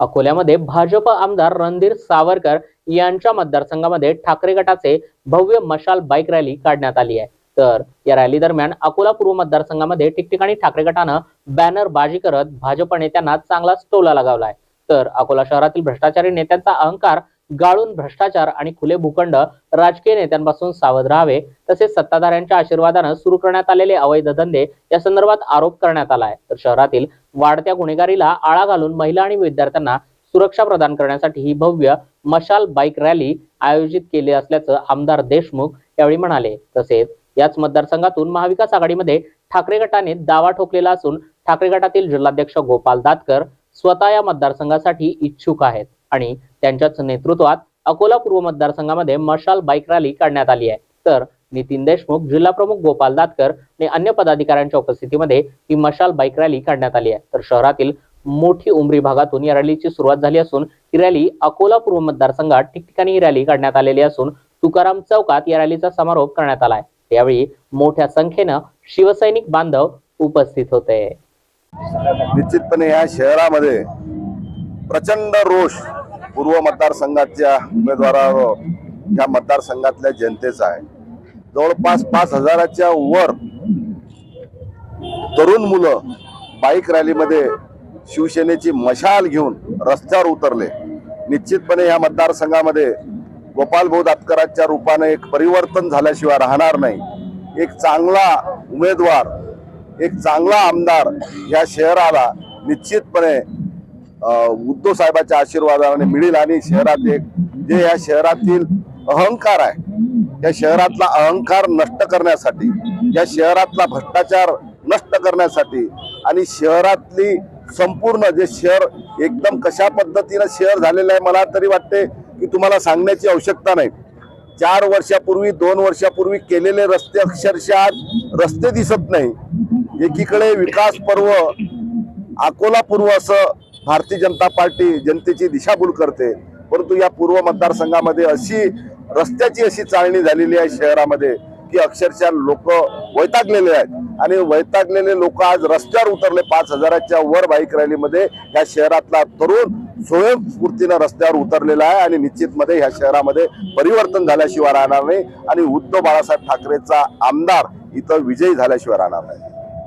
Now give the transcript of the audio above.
अकोल्यामध्ये भाजप आमदार रणधीर सावरकर यांच्या मतदारसंघामध्ये ठाकरे गटाचे भव्य मशाल बाईक रॅली काढण्यात आली आहे. तर या रॅली दरम्यान अकोला पूर्व मतदारसंघामध्ये ठिकठिकाणी ठाकरे गटानं बॅनर बाजी करत भाजप नेत्यांना चांगलाच टोला लगावलाय तर अकोला शहरातील भ्रष्टाचारी नेत्यांचा अहंकार गाळून भ्रष्टाचार आणि खुले भूखंड राजकीय नेत्यांपासून सावध राहावे तसेच सत्ताधाऱ्यांच्या आशीर्वादानं सुरू करण्यात आलेले अवैध धंदे या संदर्भात आरोप करण्यात आला आहे. तर शहरातील वाढत्या गुन्हेगारीला आळा घालून महिला आणि विद्यार्थ्यांना सुरक्षा प्रदान करण्यासाठी ही भव्य मशाल बाईक रॅली आयोजित केली असल्याचं आमदार देशमुख यावेळी म्हणाले. तसेच याच मतदारसंघातून महाविकास आघाडीमध्ये ठाकरे गटाने दावा ठोकलेला असून ठाकरे गटातील जिल्हाध्यक्ष गोपाल दातकर स्वतः या मतदारसंघासाठी इच्छुक आहेत आणि त्यांच्याच नेतृत्वात अकोला पूर्व मतदारसंघामध्ये मशाल बाईक रॅली काढण्यात आली आहे. तर नितीन देशमुख जिल्हा प्रमुख गोपाल दातकर आणि अन्य पदाधिकाऱ्यांच्या उपस्थितीमध्ये ही मशाल बाईक रॅली काढण्यात आली आहे. तर शहरातील मोठी उमरी भागातून या रॅलीची सुरुवात झाली असून ही रॅली अकोला पूर्व मतदारसंघात ठिकठिकाणी ही रॅली काढण्यात आलेली असून तुकाराम चौकात या रॅलीचा समारोप करण्यात आलाय यावेळी मोठ्या संख्येनं शिवसैनिक बांधव उपस्थित होते. निश्चितपणे या शहरामध्ये प्रचंड रोष पूर्व मतदारसंघाच्या उमेदवारावर या मतदारसंघातल्या जनतेचा आहे. जवळपास पाच हजाराच्या वर तरुण मुलं बाईक रॅलीमध्ये शिवसेनेची मशाल घेऊन रस्त्यावर उतरले. निश्चितपणे या मतदारसंघामध्ये गोपाल भाऊ दातकरांच्या रूपाने एक परिवर्तन झाल्याशिवाय राहणार नाही. एक चांगला उमेदवार एक चांगला आमदार या शहराला निश्चितपणे उद्धव साहेबाच्या आशीर्वादाने मिळेल आणि शहरात एक जे या शहरातील अहंकार आहे या शहरातला अहंकार नष्ट करण्यासाठी या शहरातला भ्रष्टाचार नष्ट करण्यासाठी आणि शहरातली संपूर्ण जे शहर एकदम कशा पद्धतीनं शहर झालेलं आहे मला तरी वाटते की तुम्हाला सांगण्याची आवश्यकता नाही. चार वर्षापूर्वी दोन वर्षापूर्वी केलेले रस्ते अक्षरशः रस्ते दिसत नाही. एकीकडे विकास पर्व अकोला पूर्व असं भारतीय जनता पार्टी जनतेची दिशाभूल करते परंतु या पूर्व मतदारसंघामध्ये अशी रस्त्याची अशी चालणी झालेली आहे शहरामध्ये की अक्षरशः लोक वैतागलेले आहेत. आणि वैतागलेले लोक आज रस्त्यावर उतरले. पाच हजाराच्या वर बाईक रॅलीमध्ये या शहरातला तरुण स्वयंस्फूर्तीनं रस्त्यावर उतरलेला आहे आणि निश्चितमध्ये ह्या शहरामध्ये परिवर्तन झाल्याशिवाय राहणार नाही. आणि उद्धव बाळासाहेब ठाकरेचा आमदार इथं विजयी झाल्याशिवाय राहणार नाही.